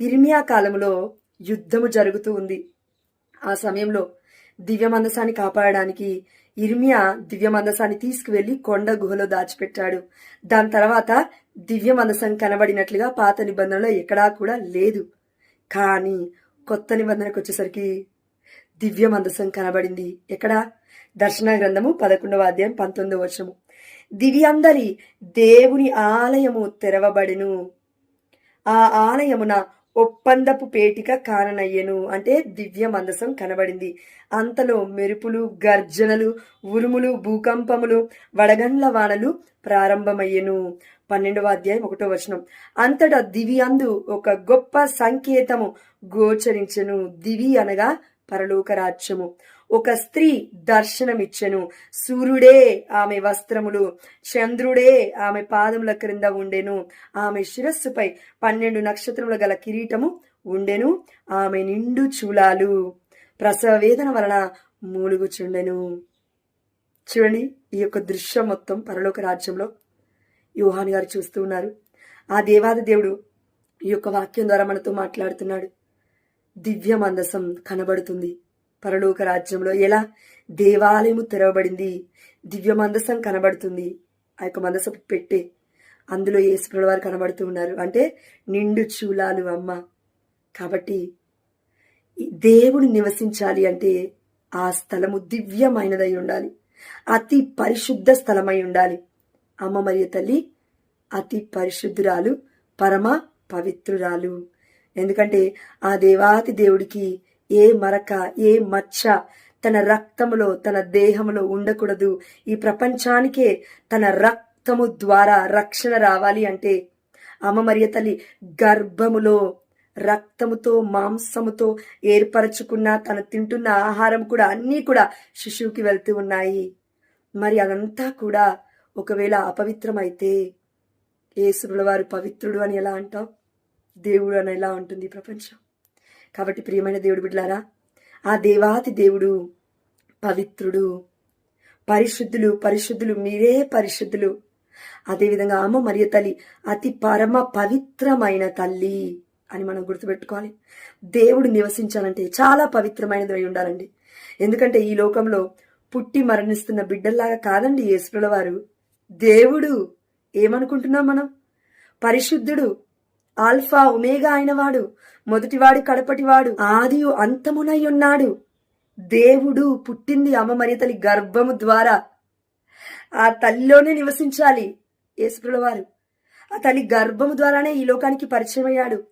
ఇర్మియా కాలంలో యుద్ధము జరుగుతూ ఉంది. ఆ సమయంలో దివ్యమందసాన్ని కాపాడడానికి ఇర్మియా దివ్యమందసాన్ని తీసుకువెళ్ళి కొండ గుహలో దాచిపెట్టాడు. దాని తర్వాత దివ్యమందసం కనబడినట్లుగా పాత నిబంధనలో ఎక్కడా కూడా లేదు. కానీ కొత్త నిబంధనకు వచ్చేసరికి దివ్యమందసం కనబడింది. ఎక్కడ? దర్శన గ్రంథము పదకొండవ అధ్యాయం పంతొమ్మిదవ వచనము. దివ్యందరి దేవుని ఆలయము తెరవబడెను. ఆ ఆలయమున ఒప్పందపు పేటిక కాననయ్యను అంటే దివ్య మందసం కనబడింది. అంతలో మెరుపులు గర్జనలు ఉరుములు భూకంపములు వడగండ్ల వానలు ప్రారంభమయ్యెను. పన్నెండవ అధ్యాయం ఒకటో వచనం. అంతటా దివి అందు ఒక గొప్ప సంకేతము గోచరించెను. దివి అనగా పరలోక రాజ్యము ఒక స్త్రీ దర్శనమిచ్చెను. సూర్యుడే ఆమె వస్త్రములు చంద్రుడే ఆమె పాదముల క్రింద ఉండెను. ఆమె శిరస్సుపై పన్నెండు నక్షత్రముల గల కిరీటము ఉండెను. ఆమె నిండు చూలాలు ప్రసవ వేదన వలన మూలుగుచుండెను. చూడండి ఈ యొక్క దృశ్యం మొత్తం పరలోక రాజ్యంలో యోహాన్ గారు చూస్తూ ఉన్నారు. ఆ దేవాది దేవుడు ఈ యొక్క వాక్యం ద్వారా మనతో మాట్లాడుతున్నాడు. దివ్య మందసం కనబడుతుంది. పరలోక రాజ్యంలో ఎలా దేవాలయము తెరవబడింది? దివ్య మందసం కనబడుతుంది. ఆ యొక్క మందసపు పెట్టే అందులో యేసుప్రభు వారు కనబడుతూ ఉన్నారు. అంటే నిండు చూలాలు అమ్మ. కాబట్టి దేవుడు నివసించాలి అంటే ఆ స్థలము దివ్యమైనదై ఉండాలి. అతి పరిశుద్ధ స్థలమై ఉండాలి. అమ్మ మరియు తల్లి అతి పరిశుద్ధురాలు పరమ పవిత్రురాలు. ఎందుకంటే ఆ దేవాతి దేవుడికి ఏ మరక ఏ మచ్చ తన రక్తములో తన దేహములో ఉండకూడదు. ఈ ప్రపంచానికే తన రక్తము ద్వారా రక్షణ రావాలి అంటే అమ్మ మరియ తల్లి గర్భములో రక్తముతో మాంసముతో ఏర్పరచుకున్న తను తింటున్న ఆహారం కూడా అన్నీ కూడా శిశువుకి వెళ్తూ ఉన్నాయి. మరి అదంతా కూడా ఒకవేళ అపవిత్రమైతే యేసుల వారు పవిత్రుడు అని ఎలా అంటాం? దేవుడు అని ఎలా ఉంటుంది ప్రపంచం? కాబట్టి ప్రియమైన దేవుడు బిడ్లారా ఆ దేవాతి దేవుడు పవిత్రుడు పరిశుద్ధులు పరిశుద్ధులు మీరే పరిశుద్ధులు. అదేవిధంగా అమ్మ మరియు తల్లి అతి పరమ పవిత్రమైన తల్లి అని మనం గుర్తుపెట్టుకోవాలి. దేవుడు నివసించాలంటే చాలా పవిత్రమైనది అయి ఉండాలండి. ఎందుకంటే ఈ లోకంలో పుట్టి మరణిస్తున్న బిడ్డల్లాగా కాదండి యేసుల వారు దేవుడు ఏమనుకుంటున్నాం మనం? పరిశుద్ధుడు ఆల్ఫా ఒమేగా అయినవాడు మొదటివాడు కడపటివాడు ఆదియు అంతమునై ఉన్నాడు దేవుడు పుట్టింది అమ్మ మరి తల్లి గర్భము ద్వారా. ఆ తల్లిలోనే నివసించాలి యేసుప్రుల వారు ఆ తల్లి గర్భము ద్వారానే ఈ లోకానికి పరిచయం అయ్యాడు